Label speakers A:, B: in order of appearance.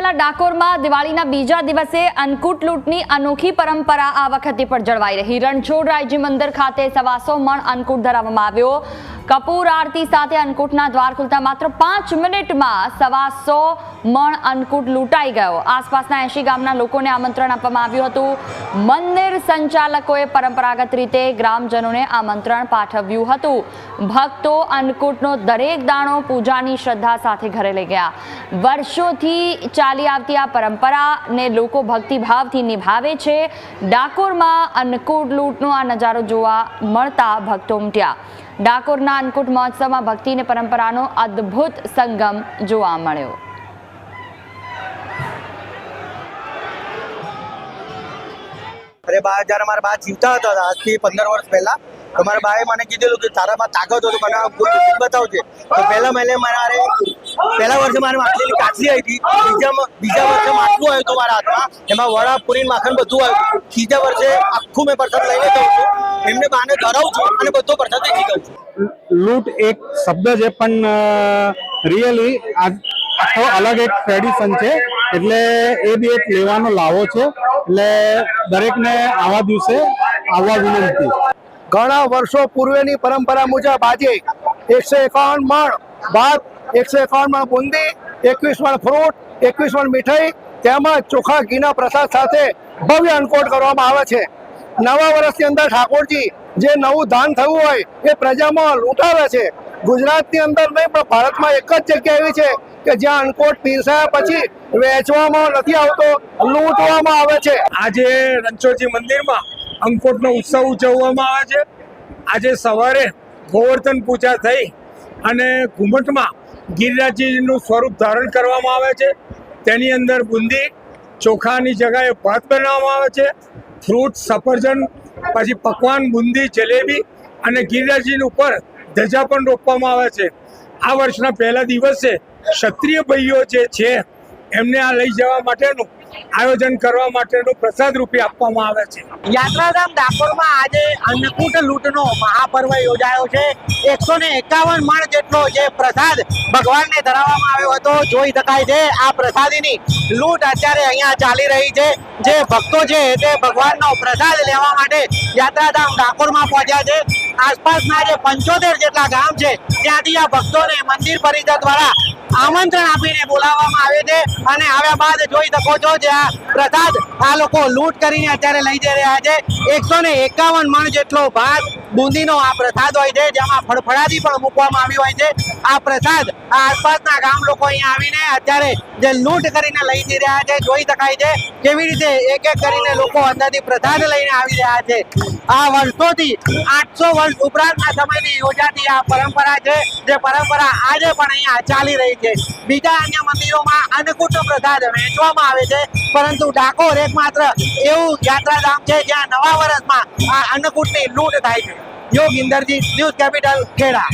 A: પહેલા ડાકોરમાં દિવાળીના બીજા દિવસે અન્નકૂટ લૂંટની અનોખી પરંપરા આ વખતે પણ જળવાઈ રહી. રણછોડ રાયજી મંદિર ખાતે સવાસો મણ અન્નકૂટ ધરાવવામાં આવ્યો. કપૂર આરતી સાથે અન્નકૂટના દ્વાર ખુલતા માત્ર પાંચ મિનિટમાં સવા સો મણ અન્નકૂટ લૂંટાઈ ગયો. આસપાસના એંશી ગામના લોકોને આમંત્રણ આપવામાં આવ્યું હતું. મંદિર સંચાલકોએ પરંપરાગત રીતે ગ્રામજનોને આમંત્રણ પાઠવ્યું હતું. ભક્તો અન્નકૂટનો દરેક દાણો પૂજાની શ્રદ્ધા સાથે ઘરે લઈ ગયા. વર્ષોથી ચાલી આવતી આ પરંપરાને લોકો ભક્તિભાવથી નિભાવે છે. ડાકોરમાં અન્નકૂટ લૂંટનો આ નજારો જોવા મળતા ભક્તો ઉમટ્યા. ડાકોરના અન્નકૂટ મહોત્સવમાં ભક્તિ અને પરંપરાનો અદ્ભુત સંગમ જોવા મળ્યો.
B: અરે બા, જ્યારે મારા બા જીવતા હતા, આજથી પંદર વર્ષ પહેલા, તો મારા બાએ મને કીધેલું કે તારામાં તાકાત હોય મને કોઈ બતાવજે. તો પહેલા મહિને મારે પહેલા વર્ષે મારે માછલીની કાચલી આવી હતી, બીજા બીજા વર્ષે માટલું આવ્યું હતું મારા હાથમાં, એમાં વડા પૂરી માખણ બધું આવ્યું ત્રીજા વર્ષે આખું મેં પ્રસાદ લઈને જઉં છું. એમને બાને ધરાવું છું અને બધો પ્રસાદ વેચી દઉં છું.
C: લૂંટ એક શબ્દ છે પણ રિયલી આખો અલગ એક ટ્રેડિશન છે. એટલે એ બી એક લેવાનો લાવો છે. એટલે દરેકને આવા દિવસે આવવા વિનંતી.
D: ઘણા વર્ષો પૂર્વેની પરંપરા મુજબ આજે એકસો એકાવન મણ ભાત એકસો એકાવન મણ બુંદી એકવીસ મણ ફ્રૂટ એકવીસ મણ મીઠાઈ તેમજ ચોખા ઘીના પ્રસાદ સાથે ભવ્ય અનકોટ કરવામાં આવે છે. નવા વર્ષની અંદર ઠાકોરજી જે નવું દાન થયું હોય એ પ્રજામાં લૂંટાવે છે. ગુજરાતની અંદર નહીં, પણ ભારતમાં એક જ જગ્યા એવી છે કે જ્યાં અન્નકોટ પીરસાયા પછી વેચવામાં નથી આવતો, લૂંટવામાં આવે છે.
E: આજે રણછોડજી મંદિરમાં અંકોટનો ઉત્સવ ઉજવવામાં આવે છે. આજે સવારે ગોવર્ધન પૂજા થઈ અને ઘુમટમાં ગિરિરાજજીનું સ્વરૂપ ધારણ કરવામાં આવે છે. તેની અંદર બુંદી, ચોખાની જગાએ ભાત બનાવવામાં આવે છે. ફ્રૂટ સફરજન, પછી પકવાન, બુંદી, જલેબી અને ગિરિરાજીની ઉપર ધજા પણ રોપવામાં આવે છે. આ વર્ષના પહેલા દિવસે ક્ષત્રિય ભાઈઓ જે છે, એમને આ લઈ જવા માટેનું આયોજન કરવા માટેનું પ્રસાદ રૂપે આપવામાં આવે છે.
F: યાત્રાધામ ડાકોરમાં આજે અન્નકૂટ લૂંટનો મહાપર્વ યોજાયો છે. એકસો ને એકાવન મણ જેટલો જે પ્રસાદ ભગવાનને ધરાવવામાં આવ્યો હતો, જોઈ શકાય છે. આ પ્રસાદીની લૂંટ અત્યારે અહીંયા ચાલી રહી છે. જે ભક્તો છે તે ભગવાનનો પ્રસાદ લેવા માટે યાત્રાધામ ડાકોરમાં પહોંચ્યા છે. આસપાસના જે પંચોતેર જેટલા ગામ છે, ત્યાંથી આ ભક્તોને મંદિર પરિષદ દ્વારા આમંત્રણ આપીને બોલાવવામાં આવે છે અને આવ્યા બાદ જોઈ શકો છો જે આ પ્રસાદ આ લોકો લૂંટ કરીને અત્યારે લઈ જઈ રહ્યા છે. એકસો ને એકાવન મણ જેટલો ભાગ બુંદીનો આ પ્રસાદ હોય છે, જેમાં ફળફળાદી પણ મૂકવામાં આવી હોય છે. આ પ્રસાદ આસપાસના ગામ લોકો અહીંયા આવીને અત્યારે જે લૂંટ કરીને લઈ જઈ રહ્યા છે, જોઈ શકાય છે કેવી રીતે એક એક કરીને લોકો અંદરથી પ્રસાદ લઈને આવી રહ્યા છે. આ વર્ષોથી આઠસો વર્ષ ઉપરાંતના સમયની યોજાતી આ પરંપરા છે, જે પરંપરા આજે પણ અહીંયા ચાલી રહી છે. બીજા અન્ય મંદિરોમાં અન્નકૂટ પ્રસાદ વહેંચવામાં આવે છે, પરંતુ ડાકોર એકમાત્ર એવું યાત્રાધામ છે જ્યાં નવા વર્ષમાં આ અન્નકૂટની લૂંટ થાય છે. યોગ ઇન્દરજી ન્યૂઝ કેપિટલ ખેડા.